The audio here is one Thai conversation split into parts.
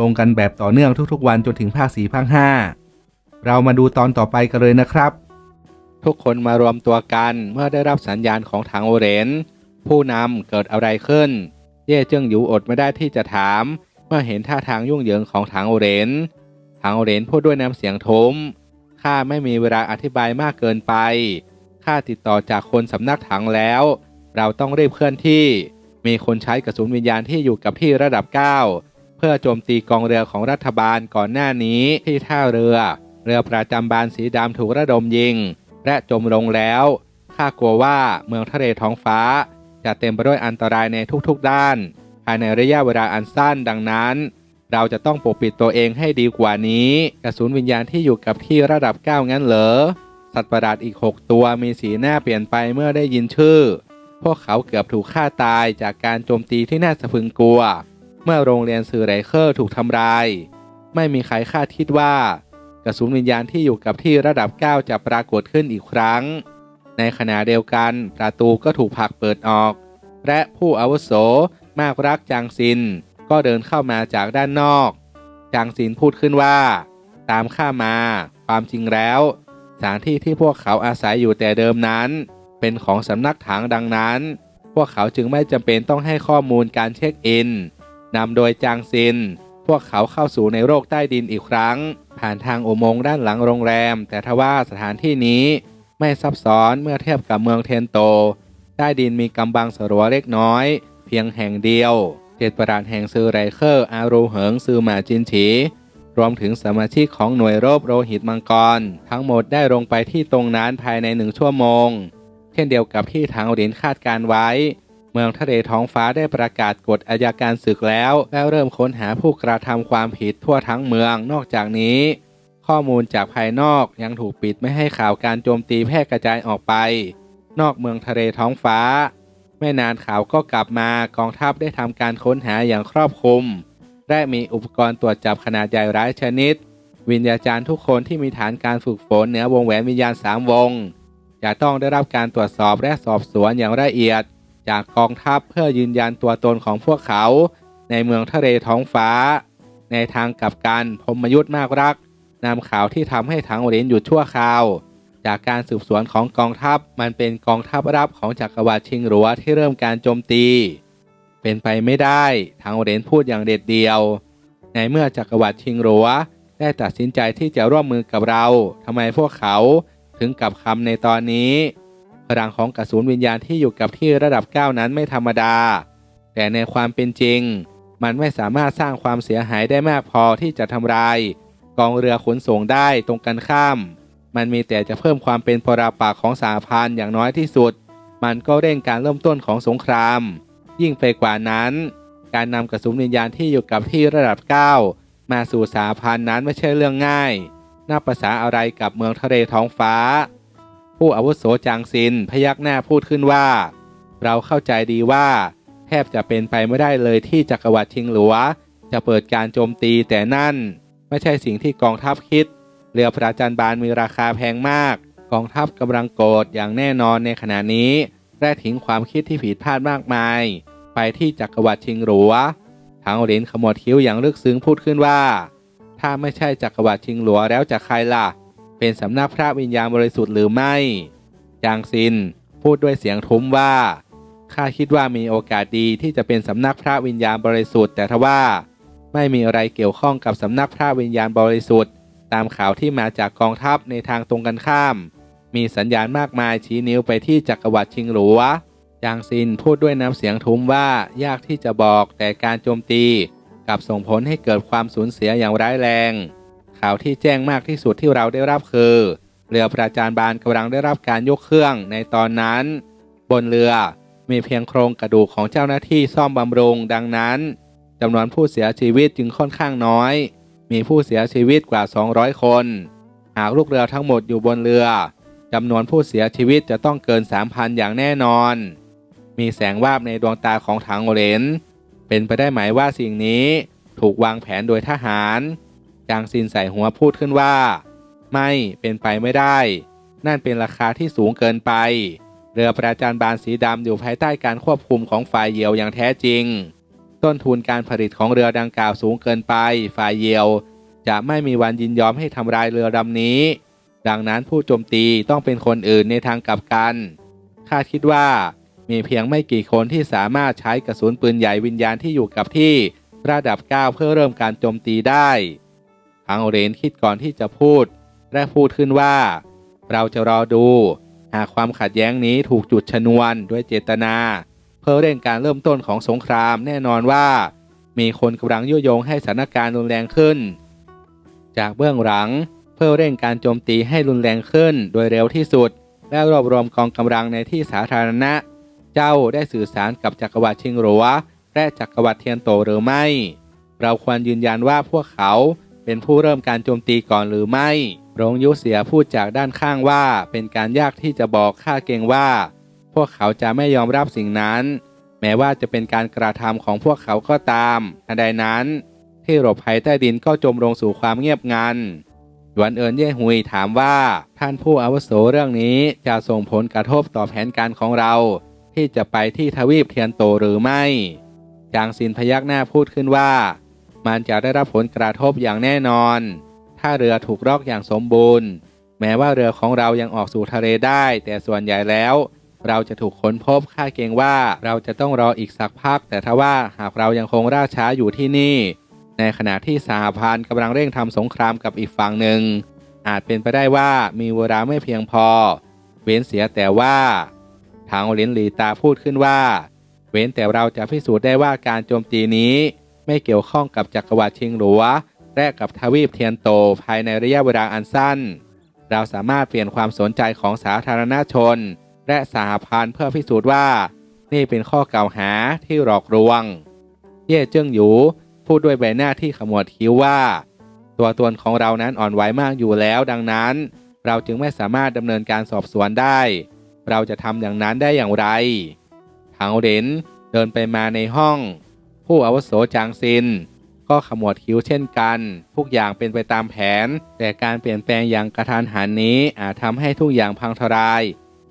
ลงกันแบบต่อเนื่องทุกๆ วันจนถึงภาคสี่ภาคห้าเรามาดูตอนต่อไปกันเลยนะครับ ทุกคนมารวมตัวกันเมื่อได้รับสัญญาณของทางโอเรน ผู้นำเกิดอะไรขึ้น เย่เจิ้งหยูอดไม่ได้ที่จะถาม เมื่อเห็นท่าทางยุ่งเหยิงของทางโอเรนทางโอเรนพูดด้วยน้ำเสียงทุ้มข้าไม่มีเวลาอธิบายมากเกินไปข้าติดต่อจากคนสำนักถังแล้ว เราต้องรีบเคลื่อนที่ มีคนใช้กระสุนวิญญาณที่อยู่กับที่ระดับ 9 พื่อโจมตีกองเรือของรัฐบาลก่อนหน้านี้ที่ท่าเรือ เรือประจำบานสีดำถูกระดมยิง และจมลงแล้วข้ากลัวว่าเมืองทะเลท้องฟ้า จะเต็มไปด้วยอันตรายในทุกๆด้าน ภายในระยะเวลาอันสั้นดังนั้น เราจะต้องปกปิดตัวเองให้ดีกว่านี้ กระสุนวิญญาณที่อยู่กับที่ระดับ 9 งั้นเหรอสัตว์ประหลาดอีก 6 ตัวมีสีหน้าเปลี่ยนไปเมื่อได้ยินชื่อ พวกเขาเกือบถูกฆ่าตายจากการโจมตีที่น่าสะพรึงกลัว เมื่อโรงเรียนสื่อไรเคอร์ถูกทำลาย ไม่มีใครคาดคิดว่ากระสุนวิญญาณที่อยู่กับที่ระดับ 9 จะปรากฏขึ้นอีกครั้ง ในขณะเดียวกันประตูก็ถูกผลักเปิดออก และผู้อาวุโสมากรักจางซิน ก็เดินเข้ามาจากด้านนอก จางซินพูดขึ้นว่า ตามข้ามา ความจริงแล้วสถานที่ที่พวกเขาอาศัยอยู่แต่เดิมนั้น เป็นของสำนักถังดังนั้น พวกเขาจึงไม่จำเป็นต้องให้ข้อมูลการเช็คอิน นำโดยจางซิน พวกเขาเข้าสู่ในโลกใต้ดินอีกครั้ง ผ่านทางอุโมงค์ด้านหลังโรงแรม แต่ทว่าสถานที่นี้ไม่ซับซ้อนเมื่อเทียบกับเมืองเทนโต ใต้ดินมีกำบังสรัวเล็กน้อย เพียงแห่งเดียวเจ็ดประหลาดแห่งซือไรเคอร์อารูเหิงซือหมาจินฉีรวมถึงสมาชิกของหน่วยรบโรหิตมังกร ทั้งหมดได้ลงไปที่ตรงนั้นภายในหนึ่งชั่วโมง เช่นเดียวกับที่ทางเหรียญคาดการไว้ เมืองทะเลท้องฟ้าได้ประกาศกฎอายการศึกแล้ว แล้วเริ่มค้นหาผู้กระทำความผิดทั่วทั้งเมืองนอกจากนี้ ข้อมูลจากภายนอกยังถูกปิดไม่ให้ข่าวการโจมตีแพร่กระจายออกไป นอกเมืองทะเลท้องฟ้า ไม่นานข่าวก็กลับมากองทัพได้ทำการค้นหาอย่างครอบคลุมและมีอุปกรณ์ตรวจจับขนาดใหญ่หลายชนิด วิญญาจารย์ทุกคนที่มีฐานการฝึกฝนเหนือวงแหวนวิญญาณสามวงจะต้องได้รับการตรวจสอบและสอบสวนอย่างละเอียด จากกองทัพเพื่อยืนยันตัวตนของพวกเขา ในเมืองทะเลท้องฟ้า ในทางกลับกันพมยุทธ์มากรักนำข่าวที่ทำให้ถังเหรียญหยุดชั่วคราว จากการสืบสวนของกองทัพมันเป็นกองทัพรับของจักรวรรดิชิงหลัวที่เริ่มการโจมตี เป็นไปไม่ได้ทางเหรียญพูดอย่างเด็ดเดียว ในเมื่อจักรวรรดิชิงหลัวได้ตัดสินใจที่จะร่วมมือกับเราทำไมพวกเขาถึงกลับคำในตอนนี้ พลังของกระสุนวิญญาณที่อยู่กับที่ระดับ 9 นั้นไม่ธรรมดา แต่ในความเป็นจริง มันไม่สามารถสร้างความเสียหายได้มากพอที่จะทำลาย กองเรือขนส่งได้ตรงกันข้าม มันมีแต่จะเพิ่มความเป็นปราปักของสหพันธ์อย่างน้อยที่สุด มันก็เร่งการเริ่มต้นของสงคราม ยิ่งไปกว่านั้น การนำกระสุนวิญญาณที่อยู่กับที่ระดับ 9 มาสู่สหพันธ์นั้นไม่ใช่เรื่องง่ายน่าประษาอะไรกับเมืองทะเลท้องฟ้า ผู้อาวุโสจางซินพยักหน้าพูดขึ้นว่า เราเข้าใจดีว่า แทบจะเป็นไปไม่ได้เลยที่จักรวรรดิชิงหลัว จะเปิดการโจมตีแต่นั่น ไม่ใช่สิ่งที่กองทัพคิด เรือพระจันทร์บานมีราคาแพงมาก กองทัพกำลังโกรธอย่างแน่นอนในขณะนี้และทิ้งความคิดที่ผิดพลาดมากมาย ไปที่จักรวรรดิชิงหลัวทางเหรียญขมวดคิ้วอย่างลึกซึ้งพูดขึ้นว่า ถ้าไม่ใช่จักรวรรดิชิงหลัวแล้วจะใครล่ะ เป็นสำนักพระวิญญาณบริสุทธิ์หรือไม่ จางซินพูดด้วยเสียงทุ้มว่าข้าคิดว่ามีโอกาสดีที่จะเป็นสำนักพระวิญญาณบริสุทธิ์ แต่ทว่า ไม่มีอะไรเกี่ยวข้องกับสำนักพระวิญญาณบริสุทธิ์ ตามข่าวที่มาจากกองทัพในทางตรงกันข้าม มีสัญญาณมากมายชี้นิ้วไปที่จักรวรรดิชิงหลัวจางซินพูดด้วยน้ำเสียงทุ้มว่ายากที่จะบอกแต่การโจมตี กับส่งผลให้เกิดความสูญเสียอย่างร้ายแรง ข่าวที่แจ้งมากที่สุดที่เราได้รับคือ เรือประจานบานกำลังได้รับการยกเครื่องในตอนนั้น บนเรือมีเพียงโครงกระดูกของเจ้าหน้าที่ซ่อมบำรุงดังนั้นจำนวนผู้เสียชีวิตจึงค่อนข้างน้อย มีผู้เสียชีวิตกว่า 200 คน หากลูกเรือทั้งหมดอยู่บนเรือจำนวนผู้เสียชีวิตจะต้องเกิน 3,000 อย่างแน่นอน มีแสงวาบในดวงตาของถังเหรนเป็นไปได้ไหมว่าสิ่งนี้ถูกวางแผนโดยทหาร จางซินใส่หัวพูดขึ้นว่า ไม่เป็นไปไม่ได้ นั่นเป็นราคาที่สูงเกินไป เรือประจันบานสีดำอยู่ภายใต้การควบคุมของฝ่ายเหยี่ยวอย่างแท้จริง ต้นทุนการผลิตของเรือดังกล่าวสูงเกินไป ฝ่ายเหยี่ยว จะไม่มีวันยินยอมให้ทำลายเรือลำนี้ ดังนั้นผู้โจมตีต้องเป็นคนอื่นในทางกลับกันคาดคิดว่ามีเพียงไม่กี่คนที่สามารถใช้กระสุนปืนใหญ่วิญญาณที่อยู่กับที่ระดับ 9 เพื่อเริ่มการโจมตีได้ ทังเรนคิดก่อนที่จะพูด และพูดขึ้นว่า เราจะรอดู หากความขัดแย้งนี้ถูกจุดชนวนด้วยเจตนา เพื่อเร่งการเริ่มต้นของสงครามแน่นอนว่า มีคนกำลังยุยงให้สถานการณ์รุนแรงขึ้น จากเบื้องหลัง เพื่อเร่งการโจมตีให้รุนแรงขึ้นโดยเร็วที่สุด และรวบรวมกองกำลังในที่สาธารณะ เจ้าได้สื่อสารกับจักรวรรดิชิงหลัวและจักรวรรดิเทียนโตหรือไม่ เราควรยืนยันว่าพวกเขา เป็นผู้เริ่มการโจมตีก่อนหรือไม่รงยุเสียพูดจากด้านข้างว่า เป็นการยากที่จะบอกข้าเกรงว่า พวกเขาจะไม่ยอมรับสิ่งนั้น แม้ว่าจะเป็นการกระทำของพวกเขาก็ตามทันใดนั้นที่หลบภัยใต้ดินก็จมลงสู่ความเงียบงันหยวนเอินเย่หุยถามว่าท่านผู้อาวุโสเรื่องนี้จะส่งผลกระทบต่อแผนการของเรา ที่จะไปที่ทวีปเทียนโตหรือไม่จางซินพยักหน้าพูดขึ้นว่า มันจะได้รับผลกระทบอย่างแน่นอน ถ้าเรือถูกรอกอย่างสมบูรณ์ แม้ว่าเรือของเรายังออกสู่ทะเลได้ แต่ส่วนใหญ่แล้ว เราจะถูกค้นพบค่าเกรงว่าเราจะต้องรออีกสักพัก แต่ถ้าว่าหากเรายังคงร่าช้าอยู่ที่นี่ ในขณะที่สหพันธ์กำลังเร่งทำสงครามกับอีกฝั่งหนึ่ง อาจเป็นไปได้ว่ามีเวลาไม่เพียงพอ เว้นเสียแต่ว่าทางลินหลีตาพูดขึ้นว่า เว้นแต่เราจะพิสูจน์ได้ว่าการโจมตีนี้ ไม่เกี่ยวข้องกับจักรวรรดิชิงหลัวและกับทวีปเทียนโตภายในระยะเวลาอันสั้น เราสามารถเปลี่ยนความสนใจของสาธารณชน และสหพันธ์เพื่อพิสูจน์ว่า นี่เป็นข้อกล่าวหาที่หลอกลวง เย่เจิ้งหยูพูดด้วยใบหน้าที่ขมวดคิ้วว่า ตัวตนของเรานั้นอ่อนไหวมากอยู่แล้ว ดังนั้น เราจึงไม่สามารถดำเนินการสอบสวนได้ เราจะทำอย่างนั้นได้อย่างไรถังเหรนเดินไปมาในห้อง ผู้อาวุโสจางซิน ก็ขมวดคิ้วเช่นกัน ทุกอย่างเป็นไปตามแผน แต่การเปลี่ยนแปลงอย่างกระทันหันนี้อาจทำให้ทุกอย่างพังทลาย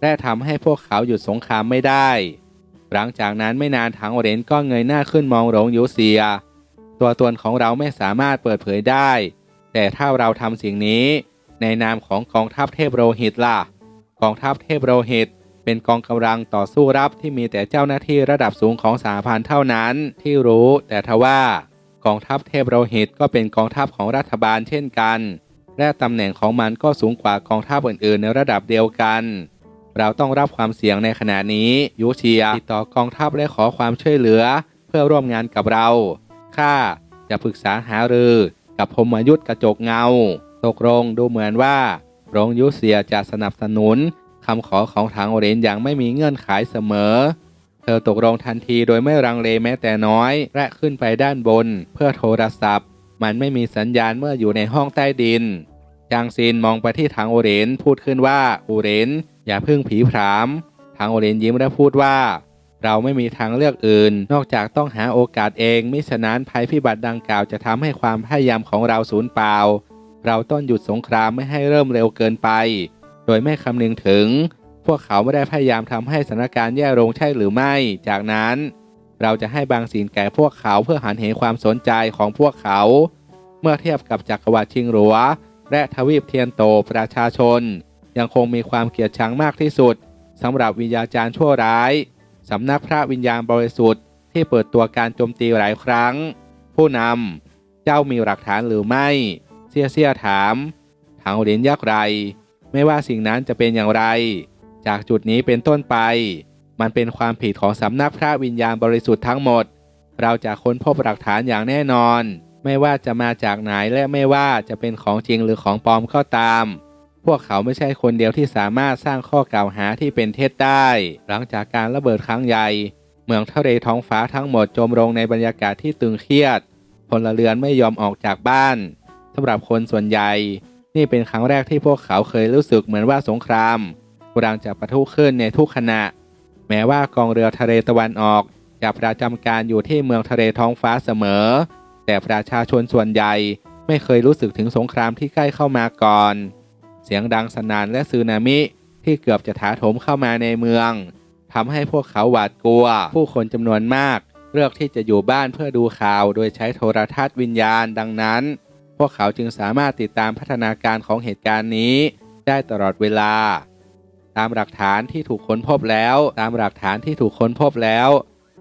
และทำให้พวกเขาหยุดสงครามไม่ได้ หลังจากนั้นไม่นานถังเหรนก็เงยหน้าขึ้นมองหลงยูเซีย ตัวตนของเราไม่สามารถเปิดเผยได้ แต่ถ้าเราทำสิ่งนี้ ในนามของกองทัพเทพโรหิตล่ะ กองทัพเทพโรหิต เป็นกองกำลังต่อสู้รับที่มีแต่เจ้าหน้าที่ระดับสูงของสหพันธ์เท่านั้นที่รู้ แต่ทว่ากองทัพเทพโรหิตก็เป็นกองทัพของรัฐบาลเช่นกัน และตำแหน่งของมันก็สูงกว่ากองทัพอื่นๆ ในระดับเดียวกัน เราต้องรับความเสี่ยงในขณะนี้ยูเชียติดต่อกองทัพและขอความช่วยเหลือ เพื่อร่วมงานกับเราข้าจะปรึกษาหารือ กับพมยุทธกระจกเงา ตกลงดูเหมือนว่าโรงยุเซียจะสนับสนุน คำขอของทางโอเรนอย่างไม่มีเงื่อนไขเสมอ เธอตกลงทันทีโดยไม่รังเลแม้แต่น้อย และขึ้นไปด้านบน เพื่อโทรศัพท์ มันไม่มีสัญญาณเมื่ออยู่ในห้องใต้ดินจางซินมองไปที่ทางโอเรนพูดขึ้นว่าโอเรนอย่าพึ่งผีผามทางโอเรนยิ้มและพูดว่า เราไม่มีทางเลือกอื่น นอกจากต้องหาโอกาสเองมิฉะนั้นภัยพิบัติดังกล่าวจะทำให้ความพยายามของเราสูญเปล่า เราต้องหยุดสงครามไม่ให้เริ่มเร็วเกินไป โดยไม่คำนึงถึง พวกเขาไม่ได้พยายามทำให้สถานการณ์แย่ลงใช่หรือไม่ จากนั้น เราจะให้บางสิ่งแก่พวกเขาเพื่อหันเหความสนใจของพวกเขา เมื่อเทียบกับจักรวรรดิชิงหลัว และทวีปเทียนโตประชาชน ยังคงมีความเกลียดชังมากที่สุดสำหรับวิญญาจารย์ชั่วร้ายสำนักพระวิญญาณบริสุทธิ์ที่เปิดตัวการโจมตีหลายครั้ง ผู้นำ เจ้ามีหลักฐานหรือไม่ เสียเสียถาม ทางเหรียญยักษ์ไร ไม่ว่าสิ่งนั้นจะเป็นอย่างไร จากจุดนี้เป็นต้นไป มันเป็นความผิดของสำนักพระวิญญาณบริสุทธิ์ทั้งหมด เราจะค้นพบหลักฐานอย่างแน่นอน ไม่ว่าจะมาจากไหนและไม่ว่าจะเป็นของจริงหรือของปลอมก็ตาม พวกเขาไม่ใช่คนเดียวที่สามารถสร้างข้อกล่าวหาที่เป็นเท็จได้ หลังจากการระเบิดครั้งใหญ่มมืองทะเลท้องฟ้าทั้งหมดจมลงในบรรยากาศที่ตึงเครียดพลเรือนไม่ยอมออกจากบ้านสำหรับคนส่วนใหญ่ นี่เป็นครั้งแรกที่พวกเขาเคยรู้สึกเหมือนว่าสงครามกำลังจะปะทุขึ้นในทุกขณะ แม้ว่ากองเรือทะเลตะวันออกจะประจำการอยู่ที่เมืองทะเลท้องฟ้าเสมอ แต่ประชาชนส่วนใหญ่ไม่เคยรู้สึกถึงสงครามที่ใกล้เข้ามาก่อน เสียงดังสนั่นและสึนามิที่เกือบจะถาโถมเข้ามาในเมืองทำให้พวกเขาหวาดกลัว ผู้คนจำนวนมาก เลือกที่จะอยู่บ้านเพื่อดูข่าว โดยใช้โทรทัศน์วิญญาณดังนั้น วกเขาจึงสามารถติดตามพัฒนาการของเหตุการณ์นี้ได้ตลอดเวลา ตามหลักฐานที่ถูกค้นพบแล้ว ตามหลักฐานที่ถูกค้นพบแล้ว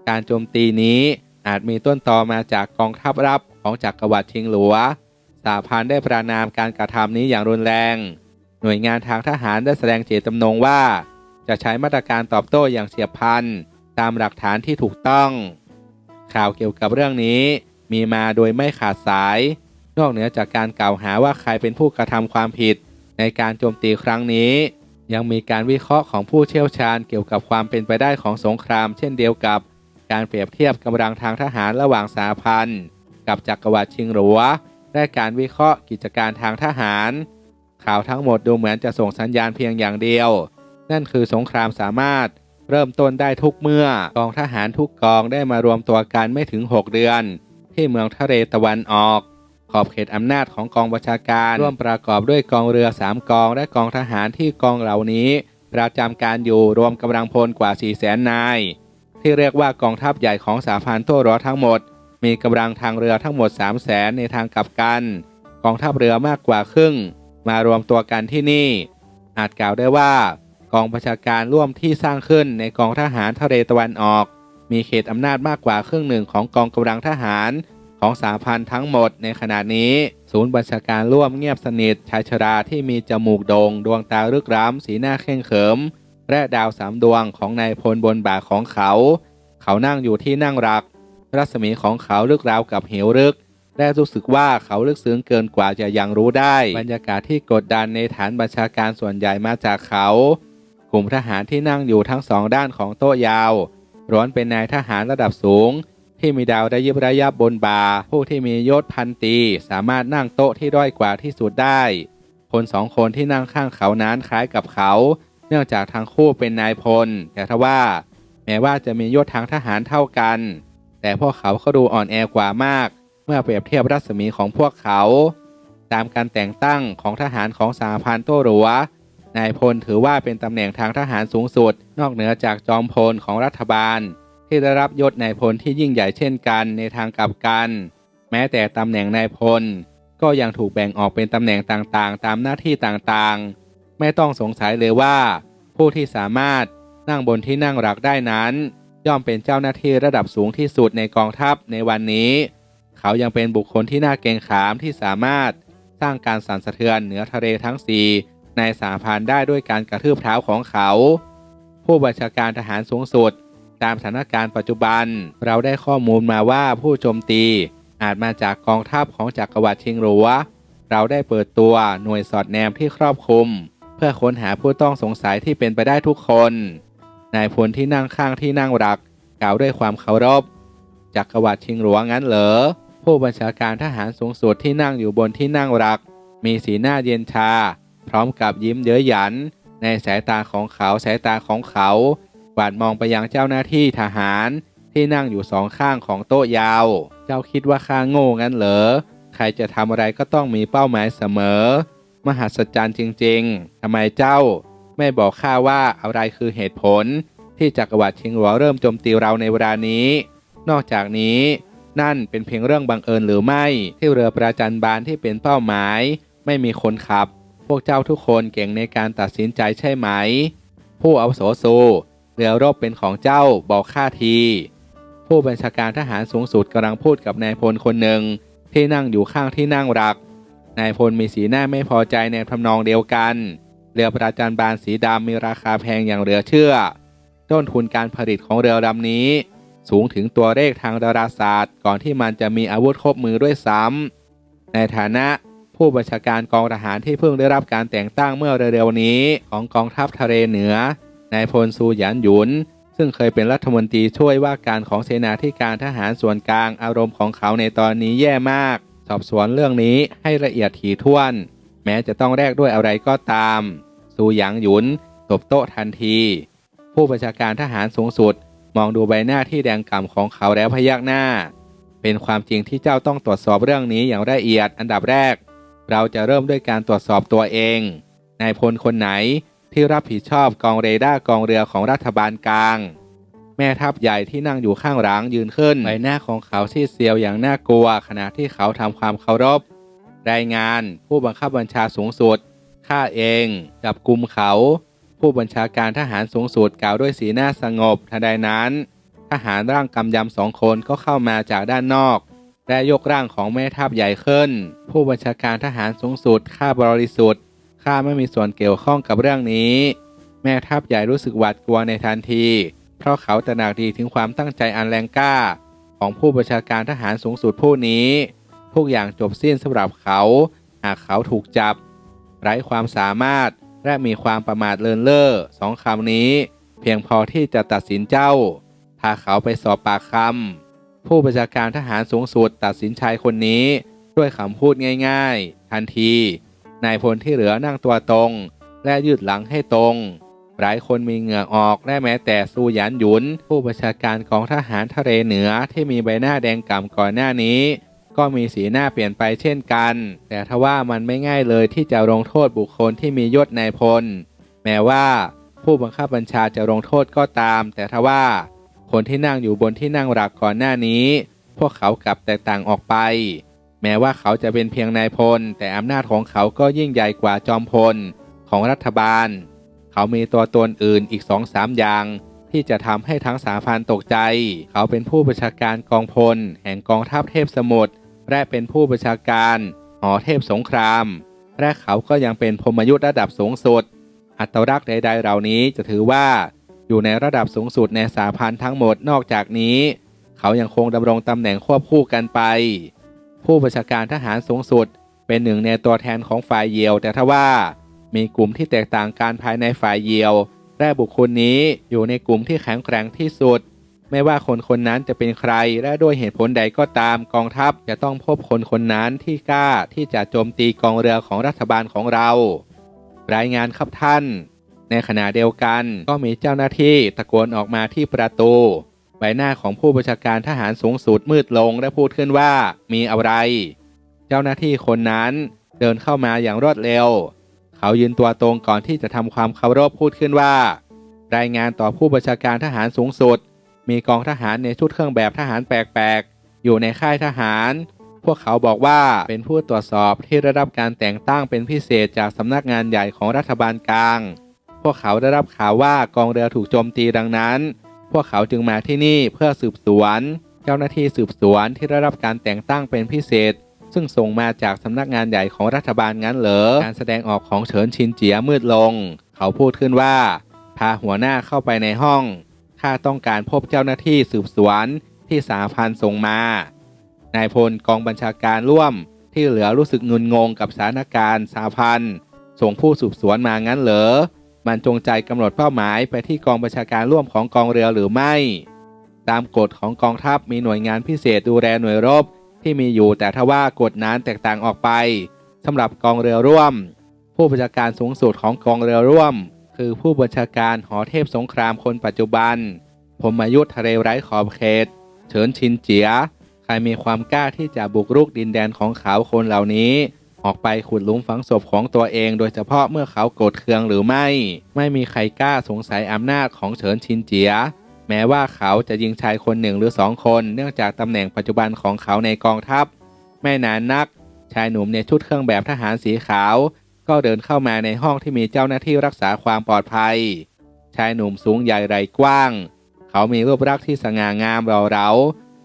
การโจมตีนี้อาจมีต้นตอมาจากกองทัพรับของจักรวรรดิชิงหลัวสาพันได้ประนามการกระทำนี้อย่างรุนแรง หน่วยงานทางทหารได้แสดงเจตจำนงว่า จะใช้มาตรการตอบโต้อย่างเฉียบพลันตามหลักฐานที่ถูกต้อง ข่าวเกี่ยวกับเรื่องนี้มีมาโดยไม่ขาดสาย นอกเหนือจากการกล่าวหาว่าใครเป็นผู้กระทำความผิด ในการโจมตีครั้งนี้ ยังมีการวิเคราะห์ของผู้เชี่ยวชาญเกี่ยวกับความเป็นไปได้ของสงคราม เช่นเดียวกับ การเปรียบเทียบกำลังทางทหารระหว่างสหพันธ์กับจักรวรรดิชิงหลัวและการวิเคราะห์กิจการทางทหาร ข่าวทั้งหมดดูเหมือนจะส่งสัญญาณเพียงอย่างเดียว นั่นคือสงครามสามารถเริ่มต้นได้ทุกเมื่อกองทหารทุกกองได้มารวมตัวกันไม่ถึง 6 เดือน ที่เมืองทะเลตะวันออก ขอบเขตอำนาจของกองบัญชาการ ร่วมประกอบด้วยกองเรือ 3 กอง และกองทหารที่กองเหล่านี้ ประจำการอยู่รวมกำลังพลกว่า 4 0 0 0 0 0นาย ที่เรียกว่ากองทัพใหญ่ของสาพันธ์โต้รอทั้งหมด มีกำลังทางเรือทั้งหมด 3 0 0 0 0 0ในทางกลับกัน กองทัพเรือมากกว่าครึ่ง มารวมตัวกันที่นี่ อาจกล่าวได้ว่ากองประชาการร่วมที่สร้างขึ้นในกองทหารทะเลตะวันออก มีเขตอำนาจมากกว่าครึ่งหนึ่งของกองกำลังทหาร ของสาพันธ์ทั้งหมดในขณะนี้ ศูนย์บัญชาการร่วมเงียบสนิทชายชราที่มีจมูกโดง่งดวงตาลึกล้ำสีหน้าเข่งเขิม และดาวสามดวงของนายพลบนบ่าของเขา เขานั่งอยู่ที่นั่งรัก รัศมีของเขาลึกราวกับเหวลึกและรู้สึกว่าเขาลึกซึ้งเกินกว่าจะยังรู้ได้ บรรยากาศที่กดดันในฐานบัญชาการส่วนใหญ่มาจากเขา กลุ่มทหารที่นั่งอยู่ทั้งสองด้านของโต๊ะยาวร้วนเป็นนายทหารระดับสูง ที่มีดาวระยิบระยับบนบา ผู้ที่มียศพันตี สามารถนั่งโต๊ะที่ด้อยกว่าที่สุดได้ คนสองคนที่นั่งข้างเขานั้นคล้ายกับเขา เนื่องจากทั้งคู่เป็นนายพล แต่ทว่า แม้ว่าจะมียศทางทหารเท่ากัน แต่พวกเขาก็ดูอ่อนแอกว่ามาก เมื่อเปรียบเทียบรัศมีของพวกเขา ตามการแต่งตั้งของทหารของสหพันโตหลัวนายพลถือว่าเป็นตำแหน่งทางทหารสูงสุด นอกเหนือจากจอมพลของรัฐบาล ที่ได้รับยศนายพลที่ยิ่งใหญ่เช่นกันในทางกลับกัน แม้แต่ตำแหน่งนายพล ก็ยังถูกแบ่งออกเป็นตำแหน่งต่างๆ ตามหน้าที่ต่างๆ ไม่ต้องสงสัยเลยว่า ผู้ที่สามารถนั่งบนที่นั่งหลักได้นั้น ย่อมเป็นเจ้าหน้าที่ระดับสูงที่สุดในกองทัพในวันนี้ เขายังเป็นบุคคลที่น่าเกรงขามที่สามารถสร้างการสั่นสะเทือนเหนือทะเลทั้งสี่ในสาพันได้ด้วยการกระทืบเท้าของเขา ผู้บัญชาการทหารสูงสุด ตามสถานการณ์ปัจจุบัน เราได้ข้อมูลมาว่าผู้โจมตีอาจมาจากกองทัพของจักรวรรดิชิงหลัว เราได้เปิดตัวหน่วยสอดแนมที่ครอบคลุม เพื่อค้นหาผู้ต้องสงสัยที่เป็นไปได้ทุกคน นายพลที่นั่งข้างที่นั่งรัก กล่าวด้วยความเคารพ จักรวรรดิชิงหลัวงั้นเหรอ ผู้บัญชาการทหารสูงสุดที่นั่งอยู่บนที่นั่งรัก มีสีหน้าเย็นชา พร้อมกับยิ้มเย้ยหยัน ในสายตาของเขาสายตาของเขา วาดมองไปยังเจ้าหน้าที่ทหารที่นั่งอยู่สองข้างของโต๊ะยาว เจ้าคิดว่าข้าโง่งั้นเหรอ ใครจะทำอะไรก็ต้องมีเป้าหมายเสมอ มหัศจรรย์จริงๆ ทำไมเจ้า ไม่บอกข้าว่าอะไรคือเหตุผล ที่จักรวรรดิชิงหัวเริ่มโจมตีเราในเวลานี้ นอกจากนี้ นั่นเป็นเพียงเรื่องบังเอิญหรือไม่ ที่เรือประจันบานที่เป็นเป้าหมาย ไม่มีคนขับ พวกเจ้าทุกคนเก่งในการตัดสินใจใช่ไหม ผู้อาวุโสสู เรือรบเป็นของเจ้าบอกข้าที ผู้บัญชาการทหารสูงสุดกำลังพูดกับนายพลคนหนึ่งที่นั่งอยู่ข้างที่นั่งรัก นายพลมีสีหน้าไม่พอใจในทำนองเดียวกัน เรือประจันบานสีดำมีราคาแพงอย่างเหลือเชื่อ ต้นทุนการผลิตของเรือลำนี้ สูงถึงตัวเลขทางดาราศาสตร์ ก่อนที่มันจะมีอาวุธครบมือด้วยซ้ำในฐานะผู้บัญชาการกองทหารที่เพิ่งได้รับการแต่งตั้งเมื่อเร็วๆนี้ของกองทัพทะเลเหนือ นายพลซูหยันหยุน ซึ่งเคยเป็นรัฐมนตรีช่วยว่าการของเสนาธิการทหารส่วนกลางอารมณ์ของเขาในตอนนี้แย่มาก สอบสวนเรื่องนี้ให้ละเอียดถี่ถ้วน แม้จะต้องแลกด้วยอะไรก็ตาม ซูหยางหยุนตบโต๊ะทันที ผู้บัญชาการทหารสูงสุด มองดูใบหน้าที่แดงก่ำของเขาแล้วพยักหน้า เป็นความจริงที่เจ้าต้องตรวจสอบเรื่องนี้อย่างละเอียดอันดับแรก เราจะเริ่มด้วยการตรวจสอบตัวเองนายพลคนไหน ที่รับผิดชอบกองเรดาร์กองเรือของรัฐบาลกลาง แม่ทัพใหญ่ที่นั่งอยู่ข้างหลังยืนขึ้นใบหน้าของเขาซีดเซียวอย่างน่ากลัว ขณะที่เขาทำความเคารพ รายงานผู้บังคับบัญชาสูงสุดข้าเองจับกลุ่มเขา ผู้บัญชาการทหารสูงสุดกล่าวด้วยสีหน้าสงบทันใดนั้น ทหารร่างกำยำสองคนก็เข้ามาจากด้านนอกและยกร่างของแม่ทัพใหญ่ขึ้น ผู้บัญชาการทหารสูงสุดข้าบริสุทธิ์ ข้าไม่มีส่วนเกี่ยวข้องกับเรื่องนี้ แม่ทัพใหญ่รู้สึกหวาดกลัวในทันที เพราะเขาตระหนักดีถึงความตั้งใจอันแรงกล้า ของผู้บัญชาการทหารสูงสุดผู้นี้ ทุกอย่างจบสิ้นสำหรับเขา หากเขาถูกจับ ไร้ความสามารถและมีความประมาทเลินเล่อสองคำนี้ เพียงพอที่จะตัดสินเจ้า พาเขาไปสอบปากคำผู้บัญชาการทหารสูงสุดตัดสินชายคนนี้ ด้วยคำพูดง่าย ๆ ทันที นายพลที่เหลือนั่งตัวตรง และยืดหลังให้ตรง หลายคนมีเหงื่อออกและแม้แต่ซูหยันหยุน ผู้บัญชาการของทหารทะเลเหนือที่มีใบหน้าแดงก่ำก่อนหน้านี้ ก็มีสีหน้าเปลี่ยนไปเช่นกัน แต่ทว่ามันไม่ง่ายเลยที่จะลงโทษบุคคลที่มียศนายพล แม้ว่า ผู้บังคับบัญชาจะลงโทษก็ตาม แต่ทว่าคนที่นั่งอยู่บนที่นั่งหลักก่อนหน้านี้ พวกเขากลับแตกต่างออกไป แม้ว่าเขาจะเป็นเพียงนายพล แต่อำนาจของเขาก็ยิ่งใหญ่กว่าจอมพลของรัฐบาล เขามีตัวตนอื่นอีกสองสามอย่าง ที่จะทำให้ทั้งสาพันตกใจ เขาเป็นผู้บัญชาการกองพล แห่งกองทัพเทพสมุทรและเป็นผู้บัญชาการหอเทพสงคราม และเขาก็ยังเป็นพมยุทธ์ระดับสูงสุด อัตรักษ์ใด ๆ เหล่านี้จะถือว่าอยู่ในระดับสูงสุดในสาพันทั้งหมดนอกจากนี้ เขายังคงดำรงตำแหน่งควบคู่กันไป ผู้บัญชาการทหารสูงสุด เป็นหนึ่งในตัวแทนของฝ่ายเยียว แต่ทว่ามีกลุ่มที่แตกต่างกันภายในฝ่ายเยียวและบุคคลนี้อยู่ในกลุ่มที่แข็งแกร่งที่สุด ไม่ว่าคนคนนั้นจะเป็นใครและด้วยเหตุผลใดก็ตามกองทัพจะต้องพบคนคนนั้นที่กล้าที่จะโจมตีกองเรือของรัฐบาลของเรา รายงานครับท่าน ในขณะเดียวกันก็มีเจ้าหน้าที่ตะโกนออกมาที่ประตู ใบหน้าของผู้บัญชาการทหารสูงสุดมืดลงและพูดขึ้นว่ามีอะไร เจ้าหน้าที่คนนั้นเดินเข้ามาอย่างรวดเร็ว เขายืนตัวตรงก่อนที่จะทำความเคารพพูดขึ้นว่า รายงานต่อผู้บัญชาการทหารสูงสุด มีกองทหารในชุดเครื่องแบบทหารแปลกๆ อยู่ในค่ายทหาร พวกเขาบอกว่าเป็นผู้ตรวจสอบที่ได้รับการแต่งตั้งเป็นพิเศษจากสำนักงานใหญ่ของรัฐบาลกลาง พวกเขาได้รับข่าวว่ากองเรือถูกโจมตีดังนั้น พวกเขาจึงมาที่นี่เพื่อสืบสวน เจ้าหน้าที่สืบสวนที่ได้รับการแต่งตั้งเป็นพิเศษ ซึ่งส่งมาจากสำนักงานใหญ่ของรัฐบาลงั้นเหรอการแสดงออกของเฉินชินเจียมืดลง เขาพูดขึ้นว่า พาหัวหน้าเข้าไปในห้องข้าต้องการพบเจ้าหน้าที่สืบสวนที่สาพันส่งมานายพลกองบัญชาการร่วมที่เหลือรู้สึกงุนงงกับสถานการณ์สาพันส่งผู้สืบสวนมางั้นเหรอ มันจงใจกำหนดเป้าหมายไปที่กองบัญชาการร่วมของกองเรือหรือไม่ ตามกฎของกองทัพมีหน่วยงานพิเศษดูแลหน่วยรบที่มีอยู่แต่ทว่ากฎนั้นแตกต่างออกไปสำหรับกองเรือร่วม ผู้บัญชาการสูงสุดของกองเรือร่วม คือผู้บัญชาการหอเทพสงครามคนปัจจุบันผมอายุทะเลไร้ขอบเขต เฉินชินเจีย ใครมีความกล้าที่จะบุกรุกดินแดนของเขาคนเหล่านี้ ออกไปขุดหลุมฝังศพของตัวเองโดยเฉพาะเมื่อเขาโกรธเคืองหรือไม่ ไม่มีใครกล้าสงสัยอำนาจของเฉินชินเจีย แม้ว่าเขาจะยิงชายคนหนึ่งหรือสองคน เนื่องจากตำแหน่งปัจจุบันของเขาในกองทัพ ไม่นานนัก ชายหนุ่มในชุดเครื่องแบบทหารสีขาว ก็เดินเข้ามาในห้องที่มีเจ้าหน้าที่รักษาความปลอดภัย ชายหนุ่มสูงใหญ่ไหล่กว้าง เขามีรูปลักษณ์ที่สง่างามเราเรา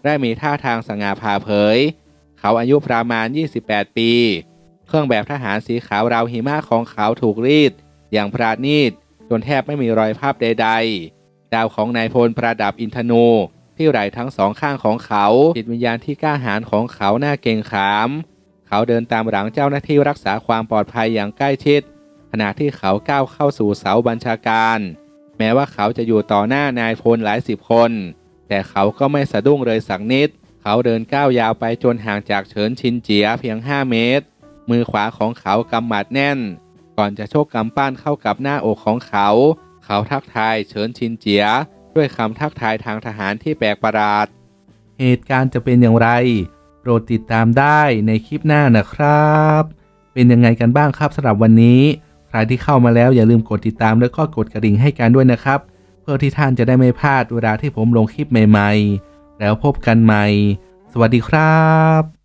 และมีท่าทางสง่าผ่าเผย เขาอายุประมาณ 28 ปี เครื่องแบบทหารสีขาวราวหิมะของเขาถูกรีด อย่างปราณีตจนแทบไม่มีรอยภาพใด ๆ ดาวของนายพลประดับอินทนู ที่ไหลทั้งสองข้างของเขาจิตวิญญาณที่กล้าหาญของเขาหน้าเก่งขาม เขาเดินตามหลังเจ้าหน้าที่รักษาความปลอดภัยอย่างใกล้ชิด ขณะที่เขาก้าวเข้าสู่เสาบัญชาการ แม้ว่าเขาจะอยู่ต่อหน้านายพลหลายสิบคน แต่เขาก็ไม่สะดุ้งเลยสักนิด เขาเดินก้าวยาวไปจนห่างจากเฉินชินเจียเพียง 5 เมตร มือขวาของเขากำหมัดแน่น ก่อนจะโชกกำปั้นเข้ากับหน้าอกของเขา เขาทักทายเฉินชินเจีย ด้วยคำทักทายทางทหารที่แปลกประหลาด เหตุการณ์จะเป็นอย่างไร โปรดติดตามได้ในคลิปหน้านะครับ เป็นยังไงกันบ้างครับสำหรับวันนี้ ใครที่เข้ามาแล้วอย่าลืมกดติดตามแล้วก็กดกระดิ่งให้กันด้วยนะครับ เพื่อที่ท่านจะได้ไม่พลาดเวลาที่ผมลงคลิปใหม่ ๆ แล้วพบกันใหม่ สวัสดีครับ